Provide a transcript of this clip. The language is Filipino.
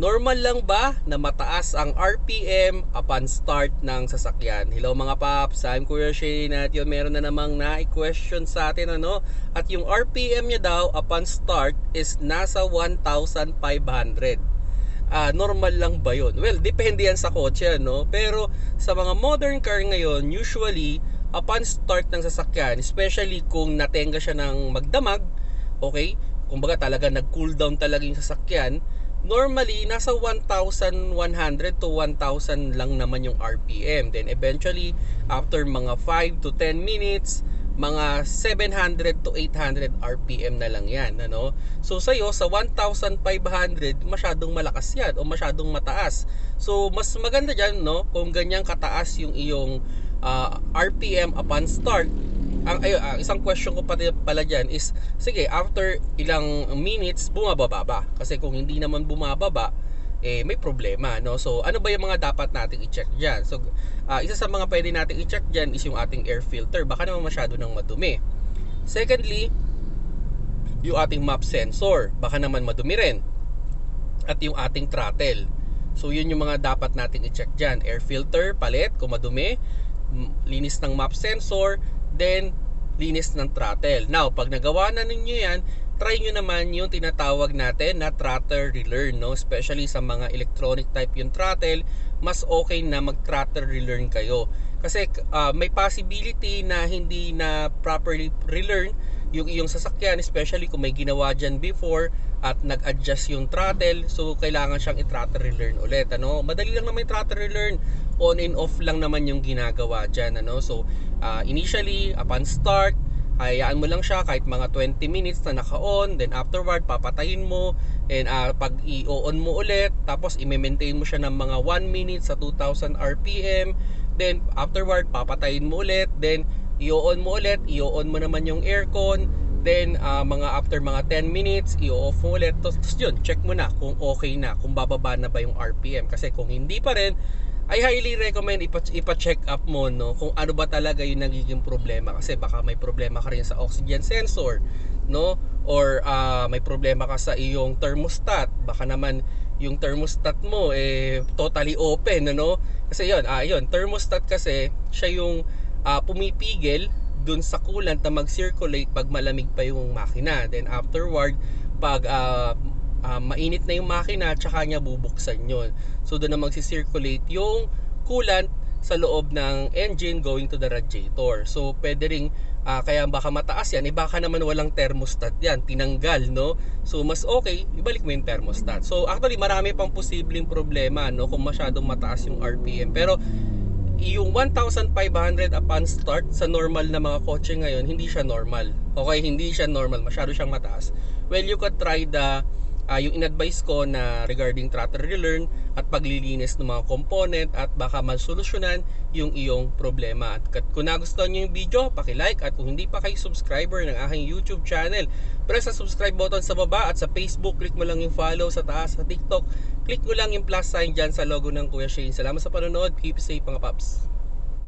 Normal lang ba na mataas ang RPM upon start ng sasakyan? Hello mga paps, I'm Kuya Shane at yun meron na namang na-question sa atin ano at yung RPM niya daw upon start is nasa 1,500 Ah, normal lang ba yun? Well, depende yan sa kotse, no? Pero sa mga modern car ngayon, usually, upon start ng sasakyan, especially kung natenga siya ng magdamag, okay? Kumbaga talaga nag-cool down talaga yung sasakyan, normally, nasa 1,100 to 1,000 lang naman yung RPM. Then eventually, after mga 5 to 10 minutes, mga 700 to 800 RPM na lang yan. Ano? So sa'yo, sa 1,500, masyadong malakas yan o masyadong mataas. So mas maganda dyan, no? kung ganyang kataas yung iyong uh, RPM upon start, ang ay, uh, isang question ko pati pala diyan is sige after ilang minutes bumababa ba? Kasi kung hindi naman bumababa eh may problema no? So ano ba yung mga dapat nating i-check diyan so uh, isa sa mga pwede nating i-check diyan is yung ating air filter. Baka naman masyado nang madumi. Secondly yung ating map sensor. Baka naman madumi rin. At yung ating throttle. So yun yung mga dapat nating i-check diyan air filter palit. Kung madumi linis ng map sensor then linis ng throttle now pag nagawa na ninyo yan try nyo naman yung tinatawag natin na throttle relearn, no? Especially sa mga electronic type yung throttle, mas okay na mag-throttle relearn kayo. Kasi uh, may possibility na hindi na properly relearn yung iyong sasakyan, especially kung may ginawa dyan before at nag-adjust yung throttle, so kailangan siyang i-throttle relearn ulit, ano? Madali lang naman yung throttle relearn, on and off lang naman yung ginagawa dyan, ano? So, uh, initially, upon start, hayaan mo lang siya kahit mga 20 minutes na naka-on then afterward papatayin mo and uh, pag i-on mo ulit tapos i-maintain mo siya ng mga 1 minute sa 2000 RPM then afterward papatayin mo ulit then i-on mo ulit i-on mo naman yung aircon then uh, mga after mga 10 minutes i-off mo ulit tapos yun check mo na kung okay na kung bababa na ba yung RPM kasi kung hindi pa rin I highly recommend ipa-check up mo no kung ano ba talaga yung nagiging problema. Kasi baka may problema ka rin sa oxygen sensor no? Or uh, may problema ka sa iyong thermostat. Baka naman yung thermostat mo eh totally open no kasi yun ah yun thermostat kasi siya yung uh, pumipigil dun sa coolant na mag-circulate pag malamig pa yung makina. Then afterward pag uh, uh, mainit na yung makina tsaka niya bubuksan yun. So doon na magsi-circulate yung coolant sa loob ng engine going to the radiator. So pwede ring uh, kaya baka mataas yan eh baka naman walang thermostat yan tinanggal no? So mas okay ibalik mo yung thermostat. So actually marami pang posibleng problema no kung masyadong mataas yung RPM pero yung 1,500 upon start sa normal na mga kotse ngayon hindi siya normal. Okay hindi siya normal. Masyado siyang mataas. Well you could try the uh, yung in-advise ko na regarding throttle relearn at paglilinis ng mga component at baka masolusyonan yung iyong problema. At kung nagustuhan nyo yung video, paki-like at kung hindi pa kayo subscriber ng aking YouTube channel, press sa subscribe button sa baba at sa Facebook, click mo lang yung follow sa taas sa TikTok, click mo lang yung plus sign dyan sa logo ng Kuya Shane. Salamat sa panonood. Keep safe mga paps.